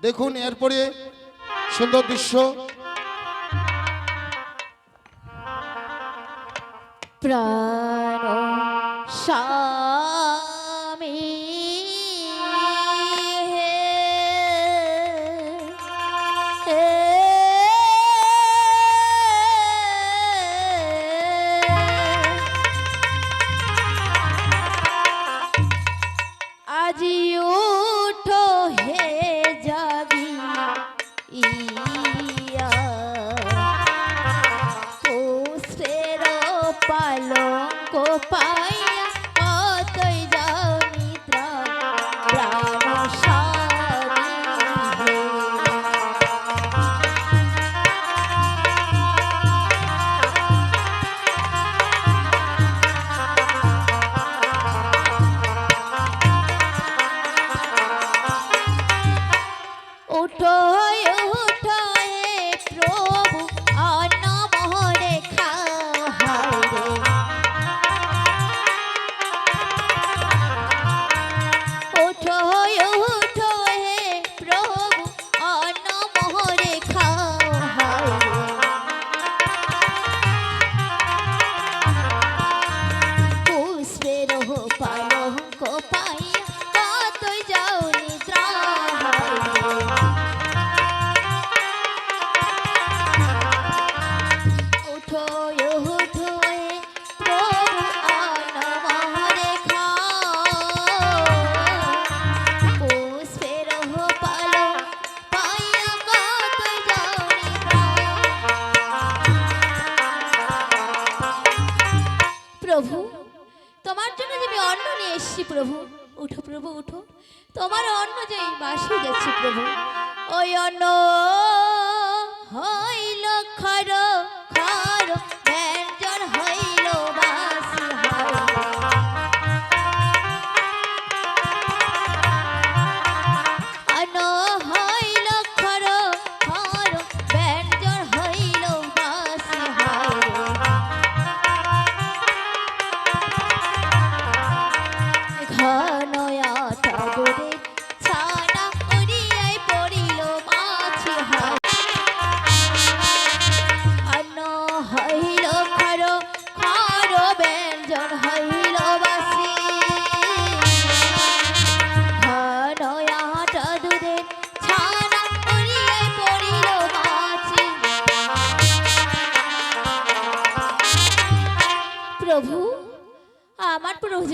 দেখুন এরপরে সুন্দর দৃশ্য। প্রাণ স্বামী পালঙ্ক পাইয়া প্রভু। তোমার জন্য যে আমি অন্ন নিয়ে এসছি প্রভু। উঠো প্রভু, উঠো। তোমার অন্ন যে বাসে যাচ্ছে প্রভু। ওই অন্ন হইল খর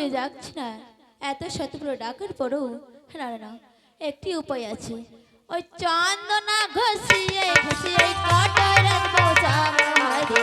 প্রভু যাচ্ছে না এত শতগুলো ডাকার পরও না না, একটি উপায় আছে। ওই চন্দনা ঘষিয়ে ঘষিয়ে কাটার বোঝাবো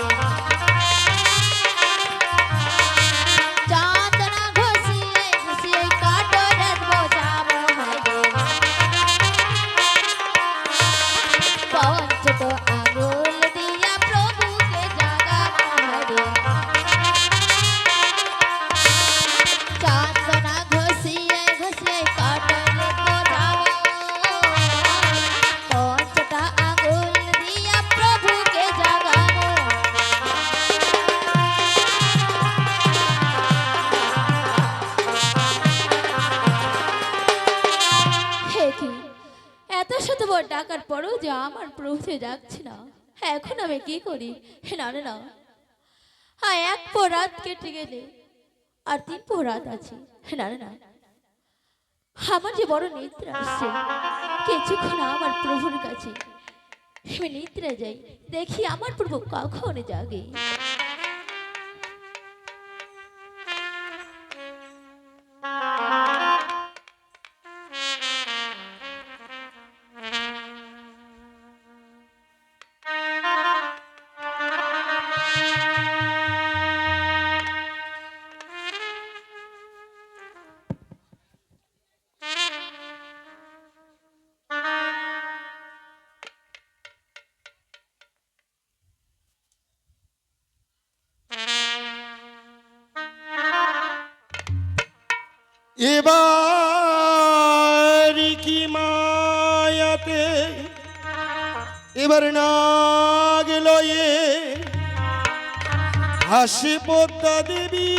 কি এত শত বড় টাকার পরেও যে আমার প্রভুতে যাচ্ছে না। এখন আমি কি করি? না না না। হ্যাঁ এক পর রাত কেটে গেলে আর তিন পর রাত আছে। না না না। আমার যে বড় নিদ্রা আসছে, কিছুক্ষণ আমার প্রভুর কাছে। আমি নিদ্রা যাই, দেখি আমার প্রভু কখন জাগে। এবার কি মায়াতে? এবার না গেল হাসি পদ্মা দেবী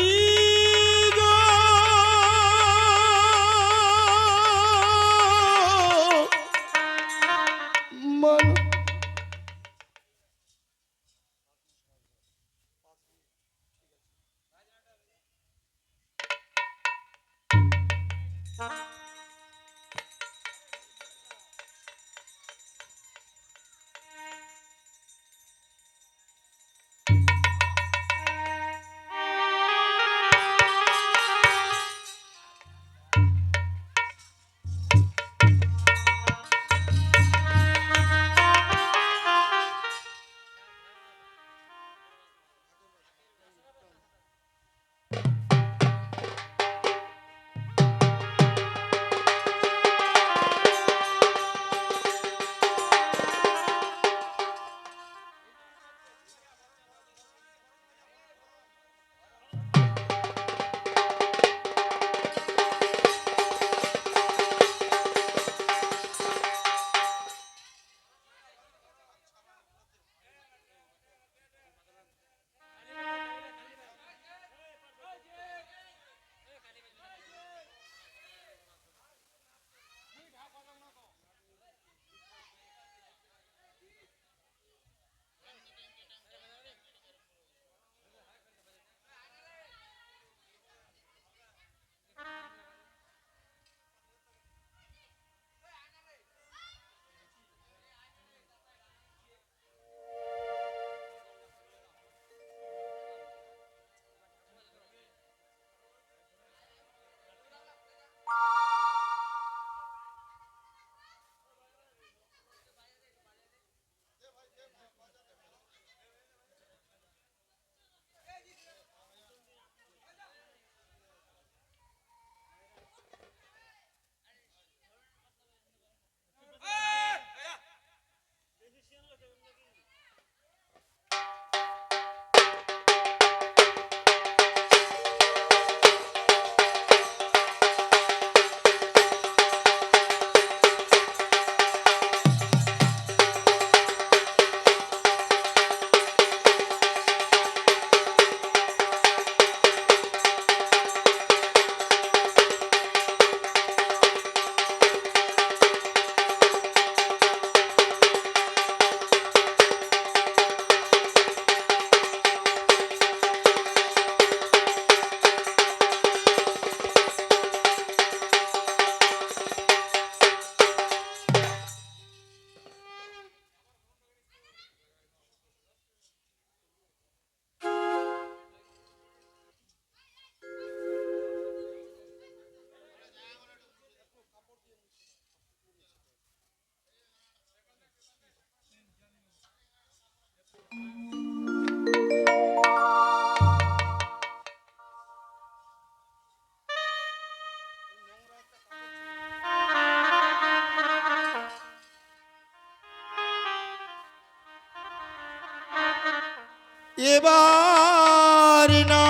এ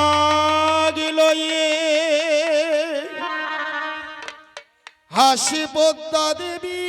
হাসি পদ্মা দেবী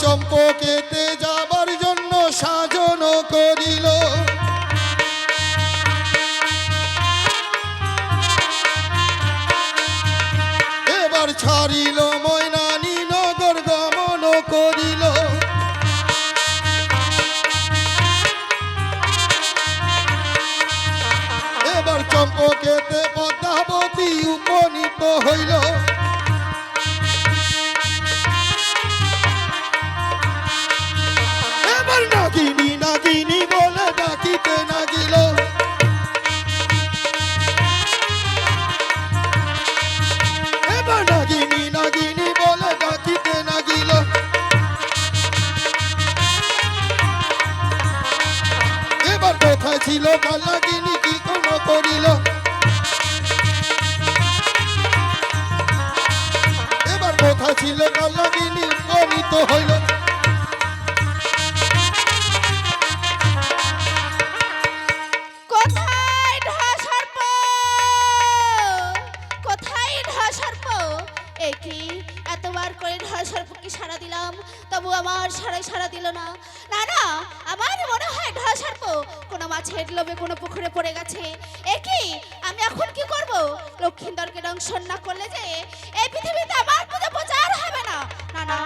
চম্পকেতে মাছের লোভে কোনো পুকুরে পড়ে গেছে। একই আমি এখন কি করব? লক্ষিন্দরকে দংশন না করলে যে এই পৃথিবীতে আমার পুজো প্রচার হবে না। না না,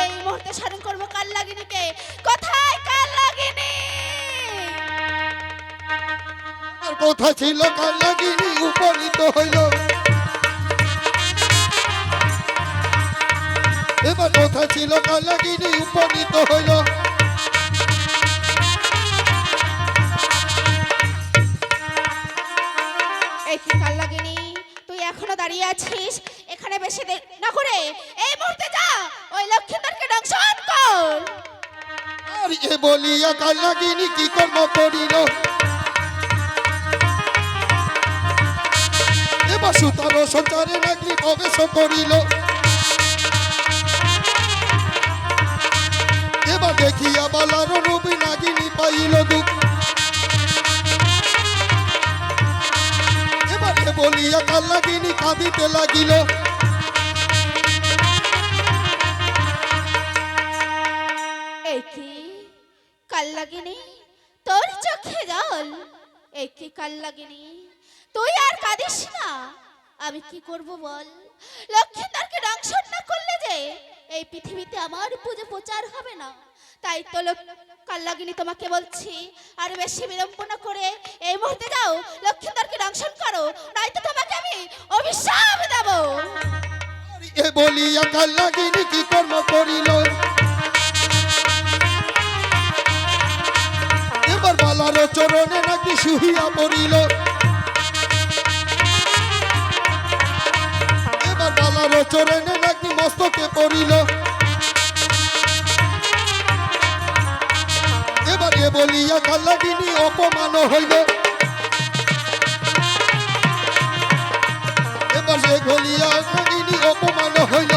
এই মুহূর্তে স্মরণ করব কাল লাগিনীকে কোথায় কাল লাগিনী কোথায় ছিল কাল নাগিনী উপনীত হইল। এবার কোথায় ছিল কাল নাগিনী উপনীত হইল। এখনও দাঁড়িয়ে আছিস? এখানে বেশি না করে এই মুহূর্তে যা, ওই লক্ষ্মীন্দরকে দংশন কর। আর এ বলিয়া কাল নাগিনী কি কর্ম করিল? এবার সুতার সঞ্চারে নাগরি প্রবেশ করিল। এবার দেখিয়া বালার রবি নাগিনী পাইল দুঃখ। বলিয়া কাল নাগিনী কাঁদিতে লাগিল। এই কি কাল লাগেনি তোর চোখে জল। এই কি কাল লাগেনি তুই আর কাঁদিস না। আমি কি করব বল? লক্ষ্মীন্দরকে দংশন না করলে যে? এই পৃথিবীতে আমার পুজো প্রচার হবে না। তাই তো লোক- কাল লাগিনি তোমাকে বলছি, আর বেশি বিলম্ব না করে এই মুহূর্তে যাও লক্ষ্মীন্দরকে দংশন করো, নয়তো তোমাকে আমি অভিশাপ দেবো। এ বলিয়া কাল নাগিনী কি কর্ম করিল? এবার বালার চরণে নাকি শুহিয়া পড়িল। বালার চরণে নাকি মস্তকে পড়িল। এবার বলিয়া কাল নাগিনী অপমান হইল। এবার গলিয়া নাগিনী অপমান হইল।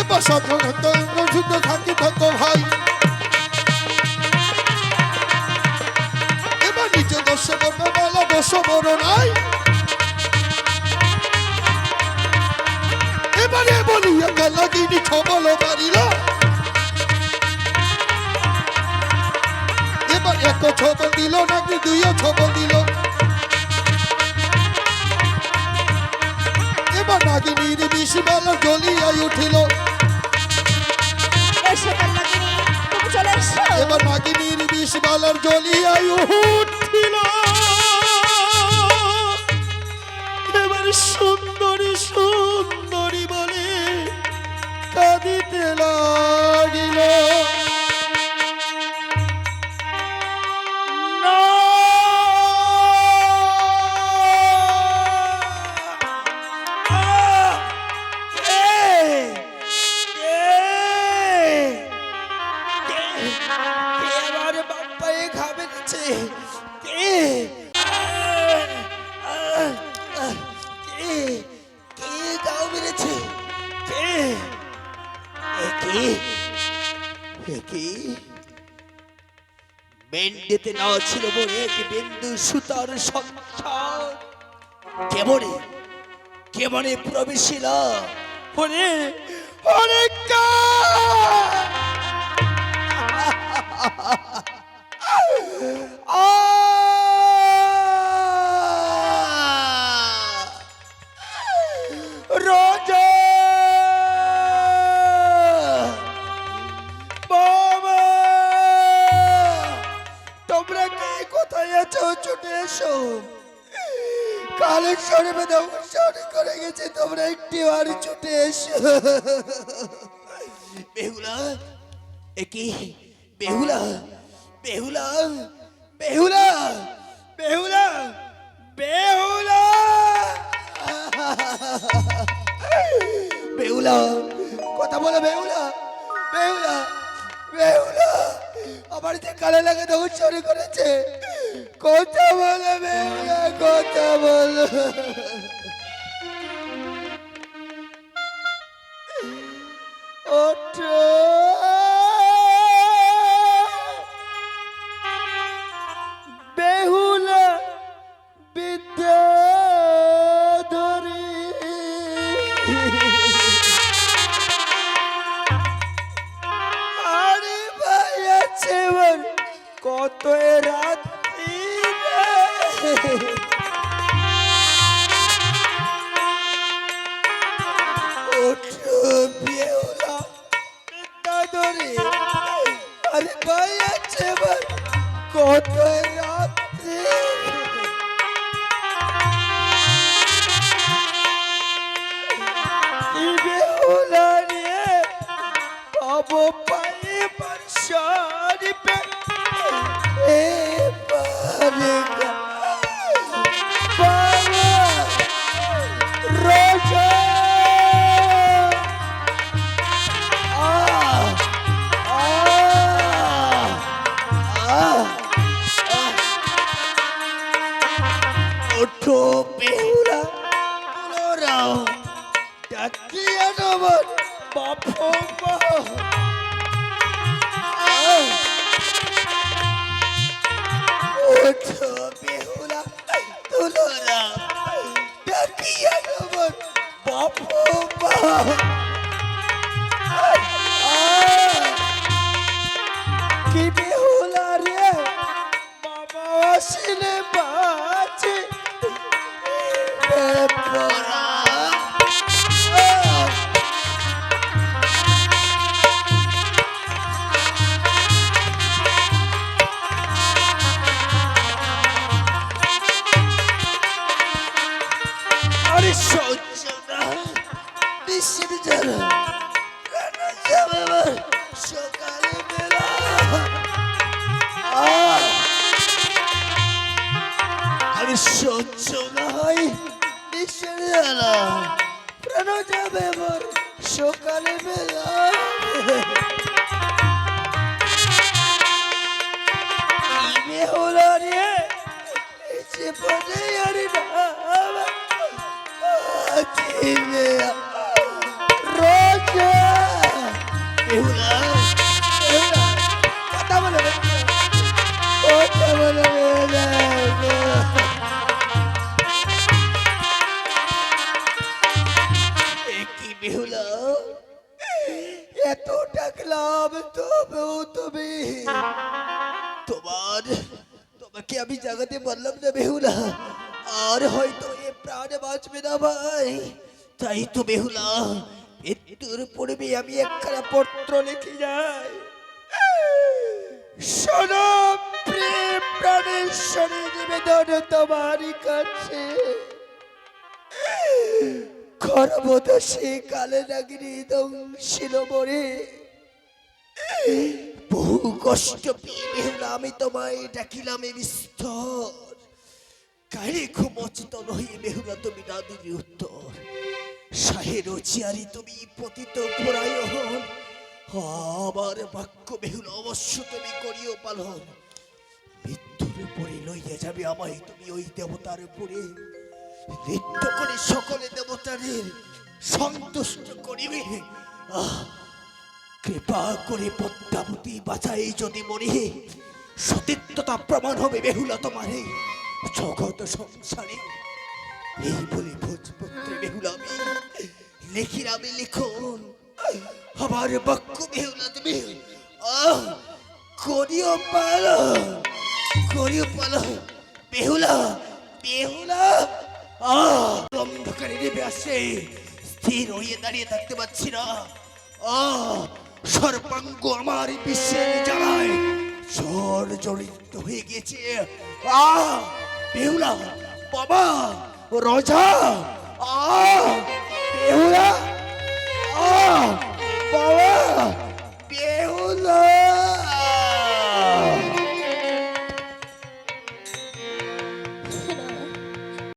এবার সাধারণত শুদ্ধ থাকি থাকো ভাই। এবার দোষ করবে বলা দোষ বড় নাই। এবারে বলিয়া গেলাগিনি ছবল মারিল এবার এক ছবল দিল নাকি দুইও ছবল দিল। এবার নাগিনীর বিষ বেলা জ্বলিয়া উঠিল। এবার নাগিনীর বিষ বালার জ্বলিয়ায় উঠিল। এবার সুন্দরী সুন্দরী বলে কাঁদিতে মেন্ডেতে না ছিল বলে এক বিন্দু সুতার সংসার। কেমনে কেমনে প্রবেশিল? ওরে ওরে বলো, বেহুলা বেহুলা বেহুলা, আমার যে কালে লাগে তখন চুরি করেছে। কথা বলো, বেহুলা, কথা বলো। কত এ রাত্রি কি বিশ্বের যারা প্রাণ যাবে আবার সকালে বেলা হলো রে জীবনে আর না তুমি। তোমার, তোমাকে আমি জাগাতে পারলাম না বেহুলা আর হয়তো এ প্রাণ বাঁচবে না ভাই। তাই তো বেহুলা মৃত্যুর পূর্বে আমি একখানা পত্র লিখে যাই। শোনো, প্রেম প্রাণের শরীর নিবেদন তোমারই কাছে। গর্ভদশে কালে নাগিনী দংশিল মরে। বহু কষ্ট পেয়ে বেহুলা আমি তোমায় ডাকিলাম এ বিস্তর। কারে ক্ষমচিতন হয়ে বেহুলা, তুমি না দিলি উত্তর। শাহের চিয়ারি তুমি পতিত পুরায় হন আমার বাক্য বেহুলা, অবশ্য তুমি করিও পালন। মৃত্যুর পরে লইয়া যাবে আমায় তুমি ওই দেবতার উপরে। নৃত্য করে সকলে দেবতাদের সন্তুষ্ট করিবে। আহ কৃপা করে পদ্মাবতী বাঁচাই যদি মনে সতীত্বতা প্রমাণ হবে বেহুলা তোমারে। জগৎ সংসারে, এই বলে ভোজপত্রে বেহুলা আমি লিখিরামে লিখন। আমার বাক্য বেহুলা তুমি, আহ, করিও পালো করিও পালো, বেহুলা বেহুলা, আহ, অন্ধকারে নেমে আসে, স্থির হয়ে দাঁড়িয়ে থাকতে পারছি না। আহ সর্বাঙ্গ আমার বিশ্বে জ্বালায় জড়িত হয়ে গেছে আ, বেহুলা, বাবা, রজা, আ, বেহুলা, আ, বাবা, বেহুলা।